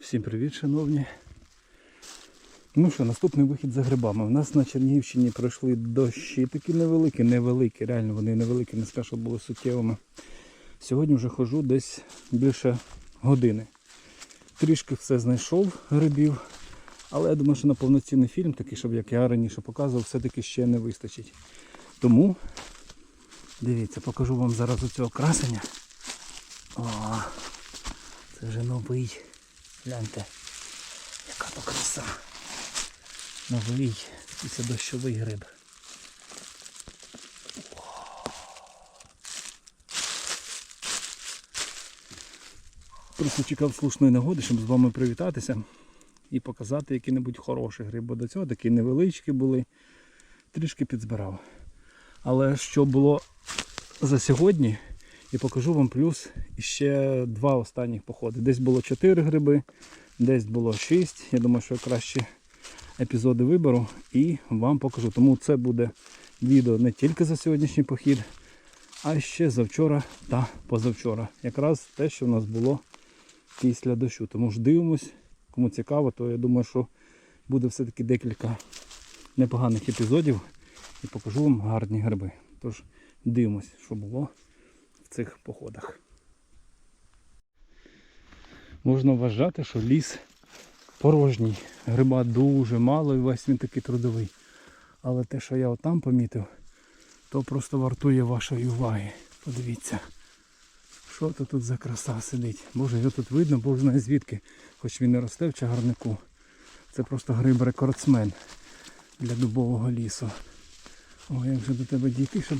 Всім привіт, шановні. Ну що, наступний вихід за грибами. У нас на Чернігівщині пройшли дощі такі невеликі, невеликі, реально вони невеликі, не скажу, що були суттєвими. Сьогодні вже ходжу десь більше години. Трішки все знайшов грибів, але я думаю, що на повноцінний фільм, такий, щоб як я раніше показував, все-таки ще не вистачить. Тому, дивіться, покажу вам зараз оцього красення. О, це вже новий. Гляньте, яка то краса. Новий післядощовий гриб. Просто чекав слушної нагоди, щоб з вами привітатися і показати який-небудь хороший гриб. Бо до цього такі невеличкі були, трішки підзбирав. Але що було за сьогодні, і покажу вам плюс ще два останніх походи. Десь було 4 гриби, десь було 6. Я думаю, що краще епізоди виберу і вам покажу. Тому це буде відео не тільки за сьогоднішній похід, а ще за вчора та позавчора. Якраз те, що в нас було після дощу. Тому ж дивимось, кому цікаво, то я думаю, що буде все-таки декілька непоганих епізодів і покажу вам гарні гриби. Тож дивимось, що було цих походах. Можна вважати, що ліс порожній. Гриба дуже мало і весь він такий трудовий. Але те, що я отам помітив, то просто вартує вашої уваги. Подивіться, що то тут за краса сидить. Боже, його тут видно, бог знає звідки, хоч він не росте в чагарнику. Це просто гриб-рекордсмен для дубового лісу. О, як же до тебе дійти, щоб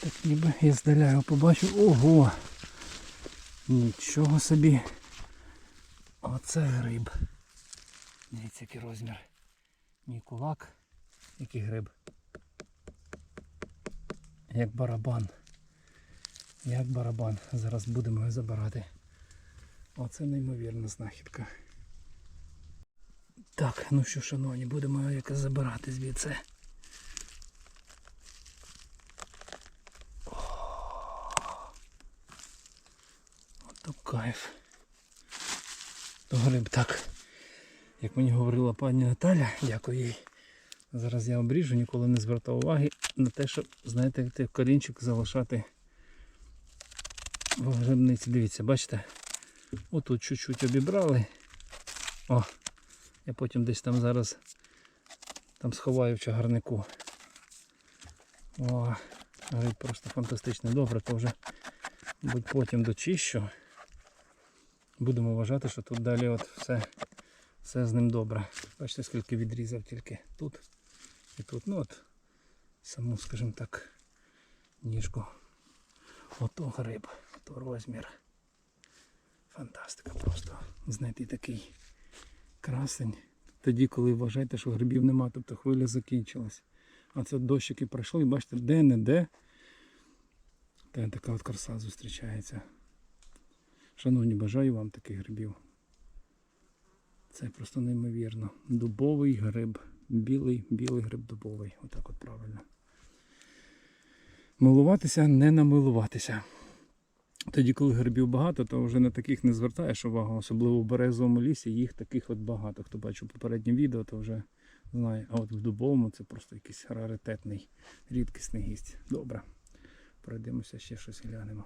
так ніби я здаля його побачив. Ого! Нічого собі. Оце гриб. Дивіться, який розмір. Мій кулак, який гриб. Як барабан. Як барабан. Зараз будемо його забирати. Оце неймовірна знахідка. Так, ну що, шановні, будемо його якось забирати звідси. Ото кайф. То гриб так. Як мені говорила пані Наталя, дякую їй. Зараз я обріжу, ніколи не звертав уваги на те, щоб, знаєте, корінчик залишати в грибниці. Дивіться, бачите? Отут чуть-чуть обібрали. О, я потім десь там зараз там сховаю в чагарнику. О, гриб просто фантастичний. Добре, то вже мабуть, потім дочищу. Будемо вважати, що тут далі от все, все з ним добре. Бачите, скільки відрізав тільки тут і тут. Ну от саму, скажімо так, ніжку. Ото гриб, ото розмір. Фантастика просто. Знайти такий красень. Тоді, коли вважаєте, що грибів нема, тобто хвиля закінчилась. А це дощики пройшли, і бачите, де-не-де. Та така от краса зустрічається. Шановні, бажаю вам таких грибів. Це просто неймовірно. Дубовий гриб. Білий, білий гриб дубовий. Отак от правильно. Милуватися, не намилуватися. Тоді, коли грибів багато, то вже на таких не звертаєш увагу, особливо в березовому лісі, їх таких от багато. Хто бачив попереднє відео, то вже знає. А от в дубовому це просто якийсь раритетний, рідкісний гість. Добре. Пройдемося ще щось глянемо.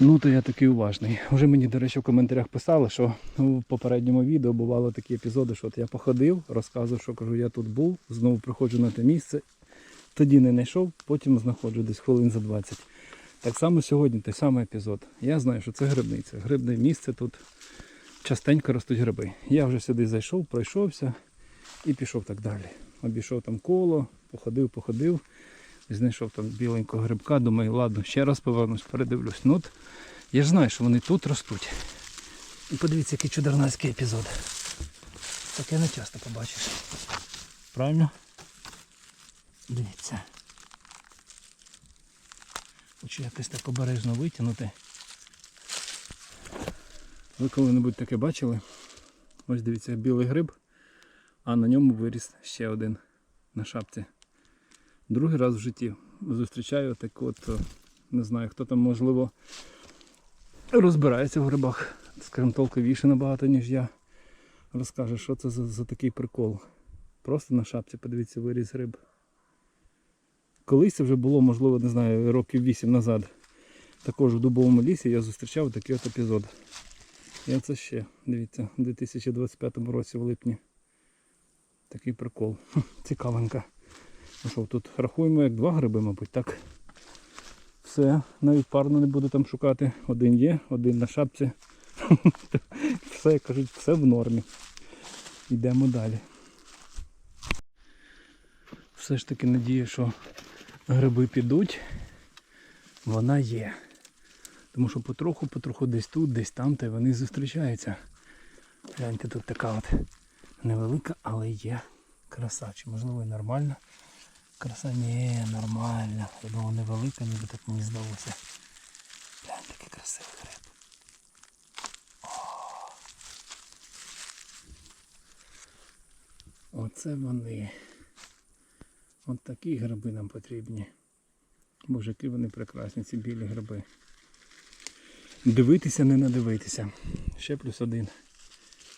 Ну, то я такий уважний. Вже мені, до речі, в коментарях писали, що в попередньому відео бувало такі епізоди, що от я походив, розказував, що кажу, я тут був, знову приходжу на те місце, тоді не знайшов, потім знаходжу десь хвилин за 20. Так само сьогодні той самий епізод. Я знаю, що це грибниця. Грибне місце тут частенько ростуть гриби. Я вже сюди зайшов, пройшовся і пішов так далі. Обійшов там коло, походив, походив. Знайшов там біленького грибка, думаю, ладно, ще раз повернусь, передивлюсь. Ну от я ж знаю, що вони тут ростуть. І подивіться, який чудернацький епізод. Таке не часто побачиш. Правильно? Дивіться. Хочу якось так обережно витягнути. Ви коли-небудь таке бачили? Ось дивіться, білий гриб, а на ньому виріс ще один на шапці. Другий раз в житті зустрічаю так от, е, не знаю, хто там можливо розбирається в грибах. скажімо, толковіше набагато, ніж я. Розкаже, що це за, за такий прикол. Просто на шапці, подивіться, виріз риб. Колись це вже було, можливо, не знаю, років 8 назад. Також в дубовому лісі я зустрічав такий от епізод. І оце ще, дивіться, у 2025 році в липні. Такий прикол. Хм, Цікавенько. Ну що, тут рахуємо як два гриби, мабуть, так. Все, навіть парно не буду там шукати. Один є, один на шапці. Все, як кажуть, все в нормі. Йдемо далі. Все ж таки надію, що гриби підуть. Вона є. Тому що потроху-потроху десь тут, десь там, та вони зустрічаються. Гляньте, тут така от невелика, але є краса. Чи можливо і нормальна? Краса ні, нормальна. Я думав невелика, ніби так мені здалося. Глянь, такий красивий гриб. Оце вони. От такі гриби нам потрібні. Боже, які вони прекрасні, ці білі гриби. Дивитися, не надивитися. Ще плюс один.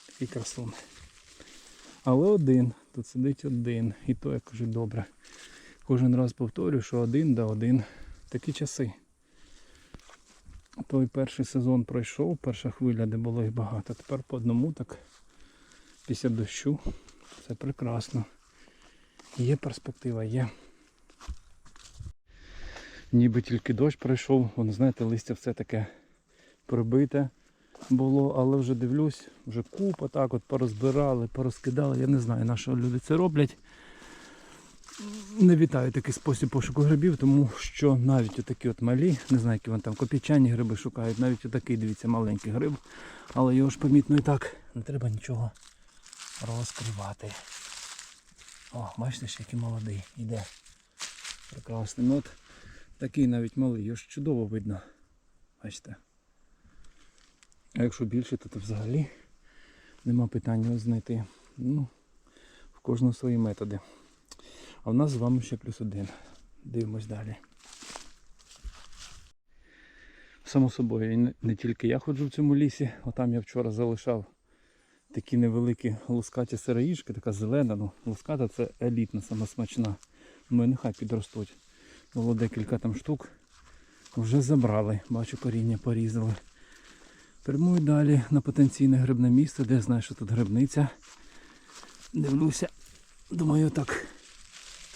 Такий красун. Але один. Тут сидить один. І то я кажу добре. Кожен раз повторюю, що один да один. Такі часи. Той перший сезон пройшов, перша хвиля, де було їх багато. Тепер по одному так після дощу. Це прекрасно. Є перспектива, є. Ніби тільки дощ пройшов, воно знаєте, листя все таке прибите було, але вже дивлюсь, вже купа так от порозбирали, порозкидали. Я не знаю, на що люди це роблять. Не вітаю такий спосіб пошуку грибів, тому що навіть отакі от малі, не знаю, які вони там копійчані гриби шукають, навіть отакий, дивіться, маленький гриб, але його ж помітно і так. Не треба нічого розкривати. О, бачите, ще який молодий. Іде. Прекрасний. Ну от такий навіть малий, його ж чудово видно. Бачите. А якщо більше, то, то взагалі нема питань його знайти. Ну, в кожного свої методи. А в нас з вами ще плюс один. Дивимось далі. Само собою, не, тільки я ходжу в цьому лісі, отам я вчора залишав такі невеликі лускаті сироїжки, така зелена, ну луската це елітна, сама смачна. Ну і нехай підростуть. Було декілька там штук. Вже забрали, бачу коріння порізали. Прямую далі на потенційне грибне місце, де знаю, що тут грибниця. Дивлюся, думаю так.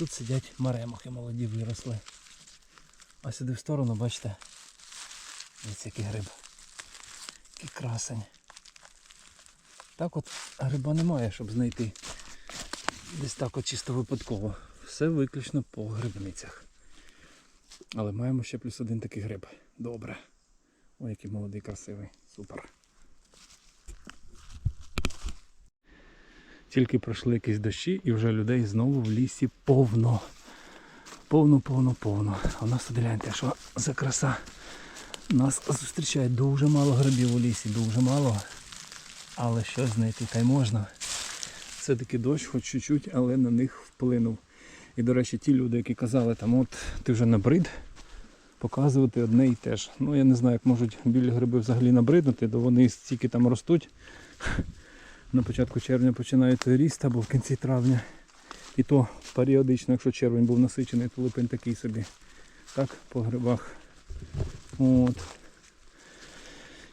Тут сидять маремахи молоді виросли. А сюди в сторону, бачите, ось який гриб. Який красень. Так от гриба немає, щоб знайти. Десь так от чисто випадково. Все виключно по грибницях. Але маємо ще плюс один такий гриб. Добре. Ой, який молодий, красивий. Супер. Тільки пройшли якісь дощі і вже людей знову в лісі повно. Повно, повно, повно. А у нас гляньте, що за краса. Нас зустрічає дуже мало грибів у лісі, дуже мало. Але щось знайти та й можна. Все-таки дощ, хоч чуть-чуть, але на них вплинув. І, до речі, ті люди, які казали, там от ти вже набрид, показувати одне і те ж. Ну я не знаю, як можуть білі гриби взагалі набриднути, то вони стільки там ростуть. На початку червня починають ріст або в кінці травня. І то періодично, якщо червень був насичений, то липень такий собі. Так, по грибах. От.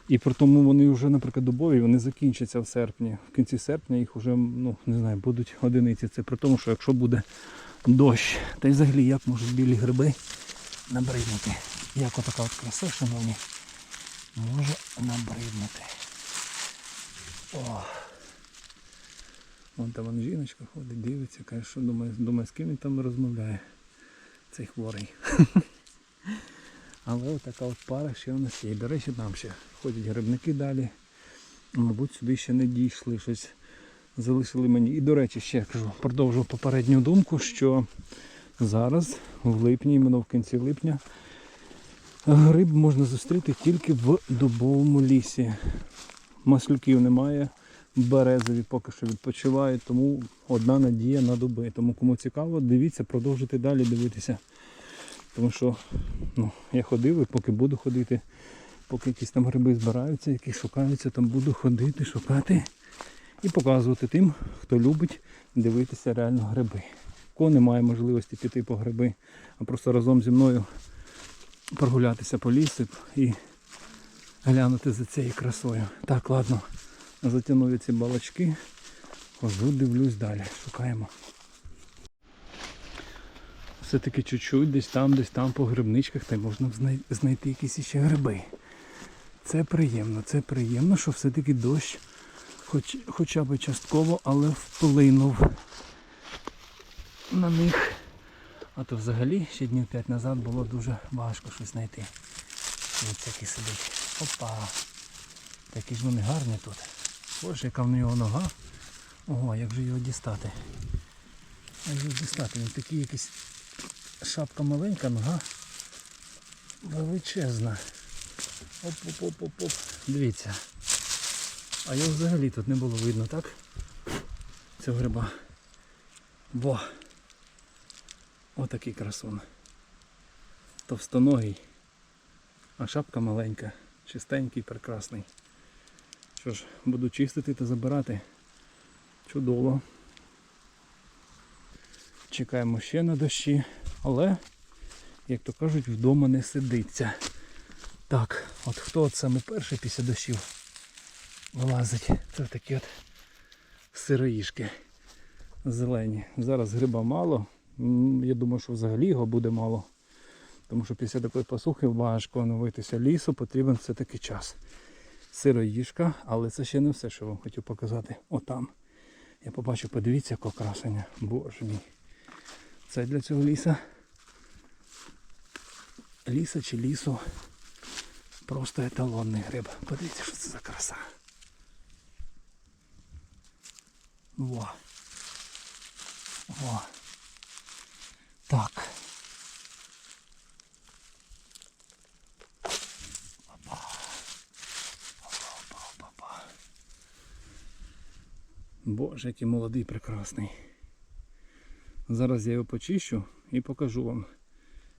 І при тому вони вже, наприклад, дубові, вони закінчаться в серпні. В кінці серпня їх вже, ну, не знаю, будуть одиниці. Це при тому, що якщо буде дощ, та й взагалі як можуть білі гриби набриднути. Як отака от краса, шановні, може набриднути. О. Вон там вон жіночка ходить, дивиться, каже, що думає, думає, з ким він там розмовляє. Цей хворий. Але отака от пара ще у нас є. До речі, там ще ходять грибники далі. Мабуть, сюди ще не дійшли щось. Залишили мені. І, до речі, ще кажу, продовжу попередню думку, що зараз, в липні, іменно в кінці липня, гриб можна зустріти тільки в дубовому лісі. Маслюків немає, березові поки що відпочивають, тому одна надія на дуби. Тому кому цікаво, дивіться, продовжуйте далі дивитися. Тому що ну, я ходив і поки буду ходити, поки якісь там гриби збираються, які шукаються, там буду ходити, шукати і показувати тим, хто любить дивитися реально гриби. Кого немає можливості піти по гриби, а просто разом зі мною прогулятися по лісу і глянути за цією красою. Так, ладно, затягну ці балачки, хожу, дивлюсь далі, шукаємо. Все-таки чуть-чуть, десь там, десь там по грибничках, та й можна знайти якісь іще гриби. Це приємно, це приємно, що все-таки дощ, хоч, хоча б частково, але вплинув на них. А то взагалі ще днів 5 назад було дуже важко щось знайти. Ось який сидить. Опа. Такі ж вони гарні тут. Боже, яка в нього нога. Ого, як же його дістати? Як же дістати? Він такий якийсь шапка маленька, нога величезна. Оп-оп-оп-оп-оп. Дивіться. А його взагалі тут не було видно, так? Цього гриба. Во! Отакий красун. Товстоногий. А шапка маленька. Чистенький, прекрасний. Що ж, буду чистити та забирати. Чудово. Чекаємо ще на дощі, але, як то кажуть, вдома не сидиться. Так, от хто от саме перший після дощів вилазить? Це такі от сироїшки зелені. Зараз гриба мало. Я думаю, що взагалі його буде мало. Тому що після такої посухи важко оновитися лісу, потрібен все-таки час. Сироїшка, але це ще не все, що вам хотів показати. Отам. Я побачив, подивіться, яке красення. Боже мій. Це для цього ліса. Ліса чи лісу. Просто еталонний гриб. Подивіться, що це за краса. Во. Во. Так. Опа. Опа, опа, опа. Боже, який молодий, прекрасний. Зараз я його почищу і покажу вам,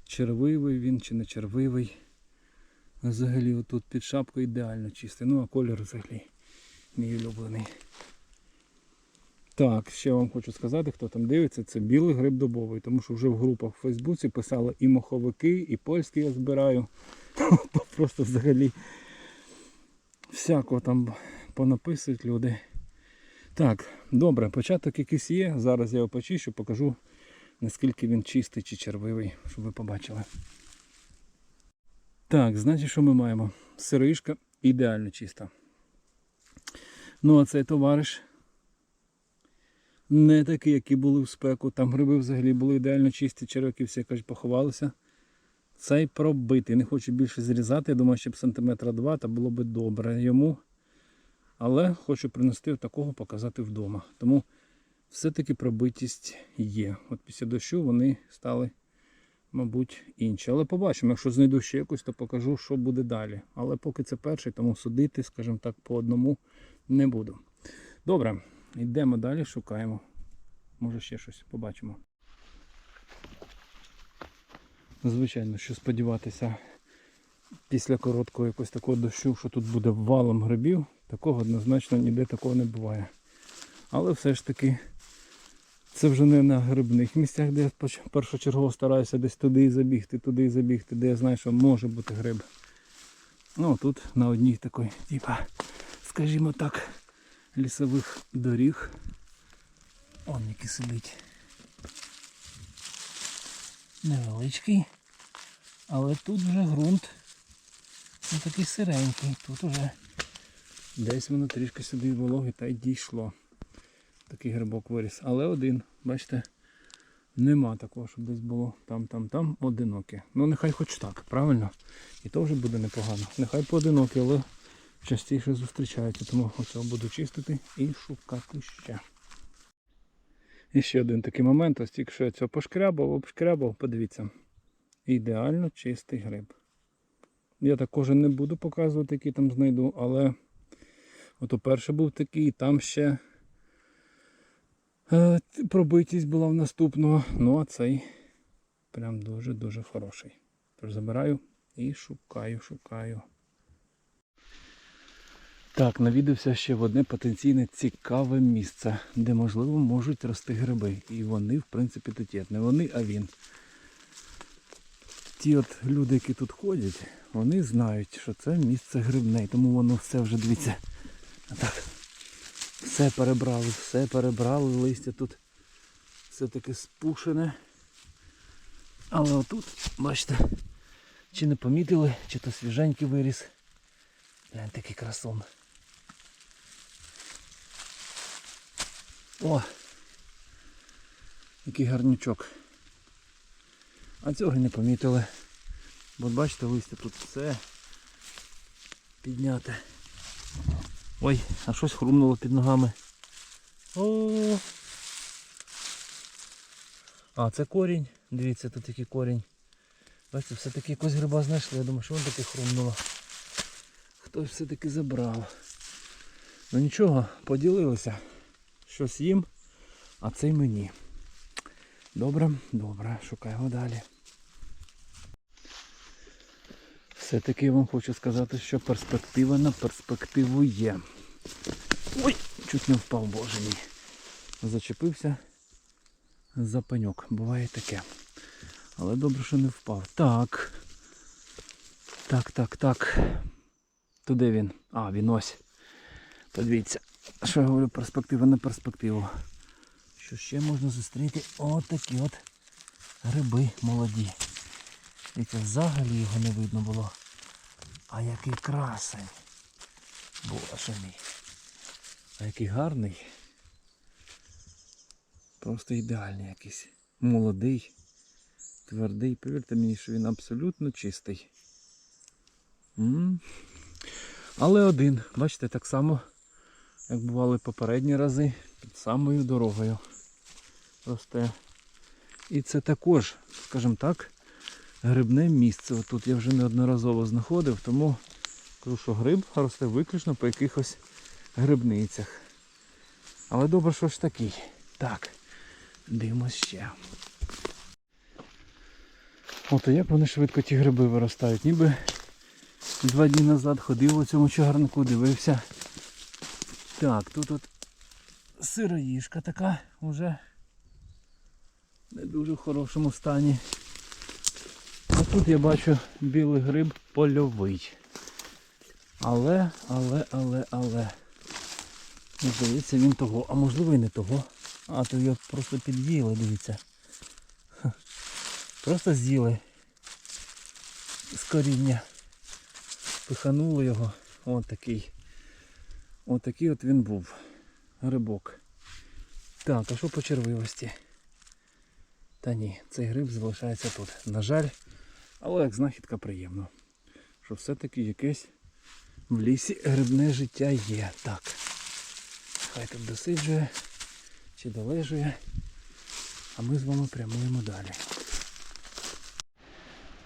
червивий він чи не червивий. Взагалі отут під шапкою ідеально чистий. Ну а колір взагалі мій улюблений. Так, ще вам хочу сказати, хто там дивиться, це білий гриб дубовий, тому що вже в групах в Фейсбуці писали і моховики, і польський я збираю. Просто взагалі всякого там понаписують люди. Так, добре, початок якийсь є. Зараз я його почищу, покажу наскільки він чистий чи червивий, щоб ви побачили. Так, значить, що ми маємо? Сироїшка ідеально чиста. Ну, а цей товариш не такий, які були в спеку. Там гриби взагалі були ідеально чисті, черв'яки всі кажуть, поховалися. Цей пробитий. Не хочу більше зрізати. Я думаю, щоб сантиметра два, та було би добре йому. Але хочу принести такого показати вдома. Тому все-таки пробитість є. От після дощу вони стали, мабуть, інші. Але побачимо, якщо знайду ще якусь, то покажу, що буде далі. Але поки це перший, тому судити, скажімо так, по одному не буду. Добре, йдемо далі, шукаємо. Може ще щось побачимо. Звичайно, що сподіватися після короткого якогось такого дощу, що тут буде валом грибів, такого однозначно ніде такого не буває. Але все ж таки це вже не на грибних місцях, де я першочергово стараюся десь туди і забігти, туди і забігти, де я знаю, що може бути гриб. Ну, тут на одній такій, типа, скажімо так, лісових доріг. Он який сидить. Невеличкий. Але тут вже ґрунт ну, такий сиренький. Тут уже десь воно трішки сюди вологи та й дійшло. Такий грибок виріс. Але один, бачите, нема такого, щоб десь було там, там, там одиноке. Ну нехай хоч так, правильно? І то вже буде непогано. Нехай поодинокі, але частіше зустрічаються. Тому оцього буду чистити і шукати ще. І ще один такий момент, ось тільки що я цього пошкрябав, обшкрябав, подивіться. Ідеально чистий гриб. Я також не буду показувати, який там знайду, але ото перший був такий, там ще е, пробитість була в наступного. Ну а цей прям дуже-дуже хороший. Тож забираю і шукаю, шукаю. Так, навідався ще в одне потенційне цікаве місце, де, можливо, можуть рости гриби. І вони, в принципі, тут є. Не вони, а він. Ті от люди, які тут ходять, вони знають, що це місце грибне. Тому воно все вже дивіться. Так. Все перебрали, все перебрали, листя тут все таке спушене. Але отут, бачите, чи не помітили, чи то свіженький виріс. Глянь, такий красун. О! Який гарнючок. А цього й не помітили. Бо бачите, листя тут все підняте. Ой, а щось хрумнуло під ногами. О! А, це корінь. Дивіться, тут який корінь. Бачите, все-таки якось гриба знайшли. Я думаю, що воно таке хрумнуло. Хтось все-таки забрав. Ну нічого, поділилися. Щось їм, а це й мені. Добре, добре, шукаємо далі. Все-таки я вам хочу сказати, що перспектива на перспективу є. Ой, чуть не впав, боже мій. Зачепився за пеньок. Буває таке. Але добре, що не впав. Так. Так, так, так. Туди він. А, він ось. Подивіться. Що я говорю, перспектива на перспективу. Що ще можна зустріти отакі от гриби молоді. Дивіться, взагалі його не видно було. А який красень. Боже мій. А який гарний. Просто ідеальний якийсь. Молодий, твердий. Повірте мені, що він абсолютно чистий. М. Але один, бачите, так само, як бували попередні рази, під самою дорогою росте. І це також, скажімо так, грибне місце. От тут я вже неодноразово знаходив, тому кажу, що гриб росте виключно по якихось грибницях. Але добре, що ж такий. Так, дивимось ще. От як вони швидко ті гриби виростають, ніби Два дні назад ходив у цьому чагарнику, дивився. Так, тут от сироїжка така вже не дуже в хорошому стані. Тут я бачу білий гриб польовий. Але, але, але, але. Ну, Здається, він того, а можливо і не того. А, то його просто під'їли, дивіться. Просто з'їли з коріння пиханули його. От такий. От такий от він був. Грибок. Так, а що по червивості? Та ні, цей гриб залишається тут. На жаль, але як знахідка приємно. Що все-таки якесь в лісі грибне життя є. Так. Хай тут досиджує чи долежує. А ми з вами прямуємо далі.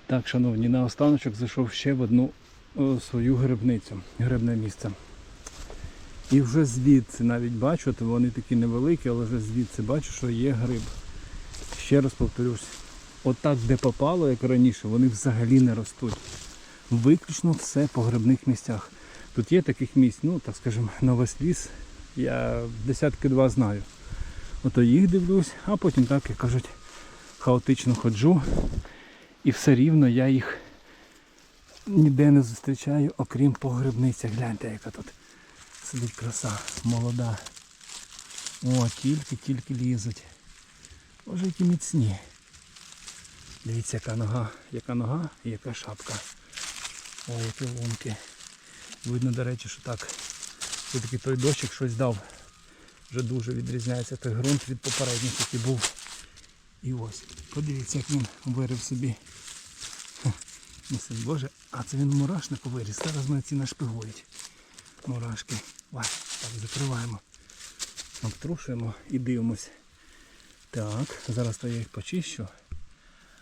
Так, шановні, на останочок зайшов ще в одну о, свою грибницю, грибне місце. І вже звідси навіть бачу, то вони такі невеликі, але вже звідси бачу, що є гриб. Ще раз повторюсь, отак, де попало, як раніше, вони взагалі не ростуть. Виключно все по грибних місцях. Тут є таких місць, ну так скажімо, ліс, я десятки два знаю. Ото їх дивлюсь, а потім так, як кажуть, хаотично ходжу. І все рівно я їх ніде не зустрічаю, окрім по грибницях. Гляньте, яка тут сидить краса, молода. О, тільки-тільки лізуть. Боже, які міцні. Дивіться, яка нога, яка нога і яка шапка. О, які лунки. Видно, до речі, що так. Все-таки той дощик щось дав. Вже дуже відрізняється той ґрунт від попередніх, який був. І ось, подивіться, як він вирив собі. Мусить, Боже, а це він в мурашнику виріс. Зараз мене ці нашпигують. Мурашки. Ой, так, закриваємо. Обтрушуємо і дивимось. Так, зараз то я їх почищу.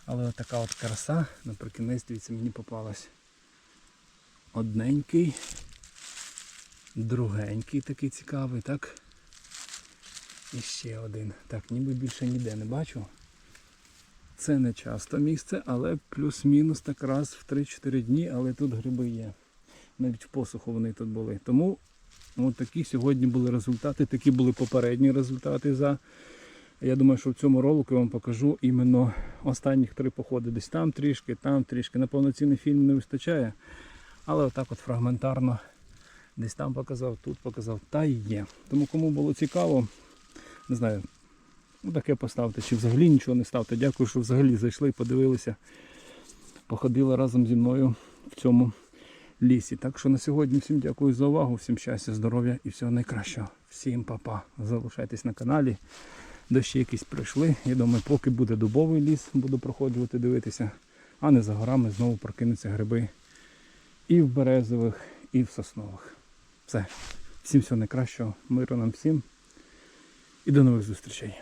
Але от така от краса, наприкінець, дивіться, мені попалась. Одненький, другенький такий цікавий, так? І ще один. Так, ніби більше ніде не бачу. Це не часто місце, але плюс-мінус так раз в 3-4 дні, але тут гриби є. Навіть в посуху вони тут були. Тому От такі сьогодні були результати, такі були попередні результати за. Я думаю, що в цьому ролику я вам покажу іменно останніх три походи. Десь там трішки, там трішки. На повноцінний фільм не вистачає. Але отак от фрагментарно десь там показав, тут показав, та й є. Тому кому було цікаво, не знаю, ну таке поставте, чи взагалі нічого не ставте. Дякую, що взагалі зайшли, подивилися, походили разом зі мною в цьому лісі. Так що на сьогодні всім дякую за увагу, всім щастя, здоров'я і всього найкращого. Всім па-па. Залишайтесь на каналі. Дощі якісь прийшли. Я думаю, поки буде дубовий ліс, буду проходжувати, дивитися, а не за горами знову прокинуться гриби і в березових, і в соснових. Все. Всім всього найкращого, миру нам всім і до нових зустрічей.